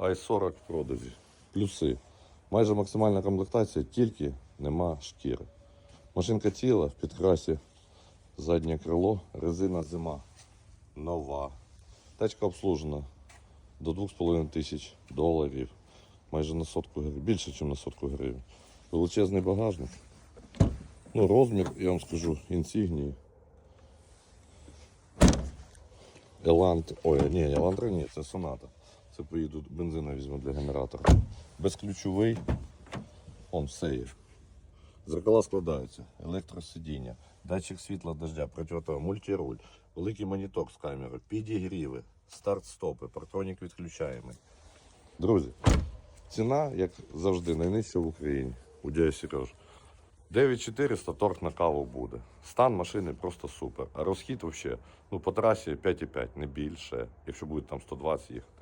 i40 в продажі. Плюси. Майже максимальна комплектація, тільки нема шкіри. Машинка ціла в підкрасі, заднє крило, резина зима. Нова. Тачка обслужена до 2,5 тисяч доларів. Майже на сотку гривень. Більше, ніж на сотку гривень. Величезний багажник. Ну, розмір, я вам скажу, інсігнії. Елант. Ой, ні, Елантра ні, це соната. Це поїду бензина візьму для генератора. Безключовий. Он все є. Зеркала складаються, електросидіння, датчик світла дождя, противотор, мультируль, великий монітор з камерою, підігріви, старт-стопи, партронік відключаємий. Друзі, ціна, як завжди, найнижча в Україні. У дядя Сереж. 9400 торг на каву буде. Стан машини просто супер. А розхід взагалі, ну по трасі 5,5, не більше, якщо буде там 120 їхати.